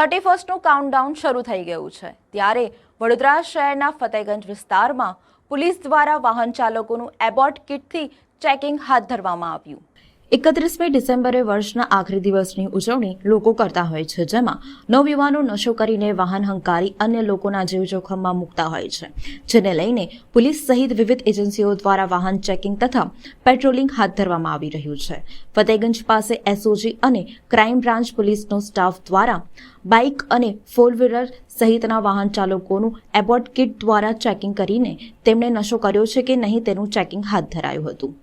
Thirty ફર્સ્ટનું countdown શરૂ થઈ ગયું છે. ત્યારે વડોદરા શહેરના ફતેગંજ વિસ્તારમાં પોલીસ દ્વારા વાહન ચાલકોનું એબોર્ટ કિટથી ચેકિંગ હાથ ધરવામાં આવ્યું. એકત્રીસમી ડિસેમ્બરે વર્ષના આખરી દિવસની ઉજવણી લોકો કરતા હોય છે, જેમાં નવયુવાનો નશો કરીને વાહન હંકારી અન્ય લોકોના જીવ જોખમમાં મૂકતા હોય છે, જેને લઈને પોલીસ સહિત વિવિધ એજન્સીઓ દ્વારા વાહન ચેકિંગ તથા પેટ્રોલિંગ હાથ ધરવામાં આવી રહ્યું છે. ફતેગંજ પાસે એસઓજી અને ક્રાઇમ બ્રાન્ચ પોલીસનો સ્ટાફ દ્વારા બાઇક અને ફોર વ્હીલર સહિતના વાહન ચાલકોનું એબોર્ટ કિટ દ્વારા ચેકિંગ કરીને તેમણે નશો કર્યો છે કે નહીં તેનું ચેકિંગ હાથ ધરાયું હતું.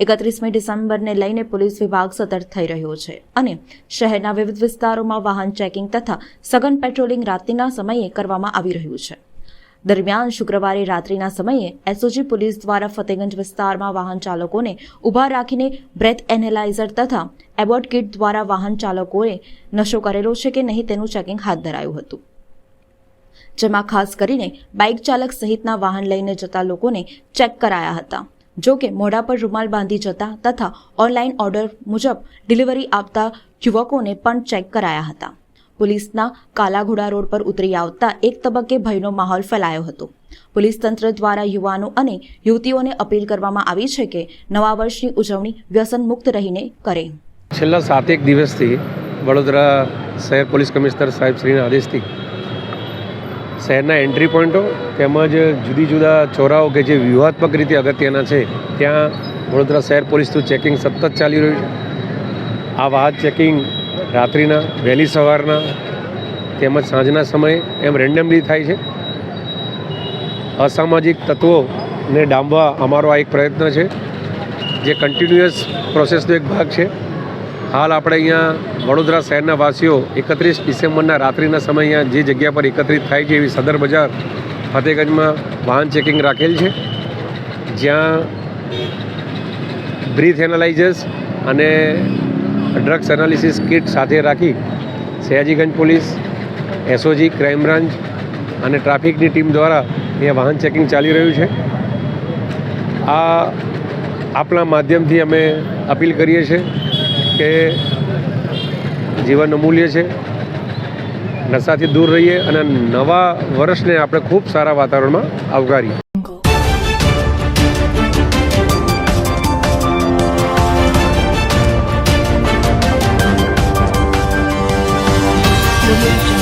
એકત્રીસમી ડિસેમ્બરને લઈને પોલીસ વિભાગ સતર્ક થઈ રહ્યો છે અને શહેરના વિવિધ વિસ્તારોમાં વાહન ચેકિંગ તથા સઘન પેટ્રોલિંગ રાત્રિના સમયે કરવામાં આવી રહ્યું છે. દરમિયાન શુક્રવારે રાત્રિના સમયે એસઓજી પોલીસ દ્વારા ફતેગંજ વિસ્તારમાં વાહન ચાલકોને ઊભા રાખીને બ્રેથ એનેલાઇઝર તથા એબોર્ટ કિટ દ્વારા વાહન ચાલકોએ નશો કરેલો છે કે નહીં તેનું ચેકિંગ હાથ ધરાયું હતું. જેમાં ખાસ કરીને બાઇક ચાલક સહિતના વાહન લઈને જતા લોકોને ચેક કરાયા હતા. જો કે મોઢા પર રૂમાલ બાંધી જતા તથા ઓનલાઈન ઓર્ડર મુજબ ડિલિવરી આપતા યુવકોને પણ ચેક કરાયા હતા. પોલીસના કાલાઘોડા રોડ પર ઉતરી આવતા એક તબક્કે ભયનો માહોલ ફેલાયો હતો. પોલીસ તંત્ર દ્વારા યુવાનો અને યુવતીઓને અપીલ કરવામાં આવી છે કે નવા વર્ષની ઉજવણી વ્યસન મુક્ત રહીને કરે. છેલ્લા સાતેક દિવસથી વડોદરા શહેર પોલીસ કમિશનર સાહેબ શ્રીના આદેશથી શહેરના એન્ટ્રી પોઈન્ટો તેમજ જુદી જુદા ચોરાઓ કે જે વ્યૂહાત્મક રીતે અગત્યના છે, ત્યાં વડોદરા શહેર પોલીસનું ચેકિંગ સતત ચાલી રહ્યું છે. આ વાહન ચેકિંગ રાત્રિના, વહેલી સવારના તેમજ સાંજના સમયે એમ રેન્ડમલી થાય છે. અસામાજિક તત્વોને ડામવા અમારો આ એક પ્રયત્ન છે, જે કન્ટિન્યુઅસ પ્રોસેસનો એક ભાગ છે. હાલ આપણે અહીંયા વડોદરા શહેરના વાસીઓ એકત્રીસ ડિસેમ્બરના રાત્રિના સમય અહીંયા જે જગ્યા પર એકત્રિત થાય છે એવી સદર બજાર ફતેગંજમાં વાહન ચેકિંગ રાખેલ છે. જ્યાં બ્રીથ એનાલાઇઝર્સ અને ડ્રગ્સ એનાલિસિસ કિટ સાથે રાખી Sayajiganj police, SOG, crime branch અને ટ્રાફિકની ટીમ દ્વારા એ વાહન ચેકિંગ ચાલી રહ્યું છે. આ આપણા માધ્યમથી અમે અપીલ કરીએ છીએ કે જીવન અમૂલ્ય છે નશાથી દૂર રહીએ અને નવા વર્ષને આપણે ખૂબ સારા વાતાવરણમાં આવકારીએ Thank.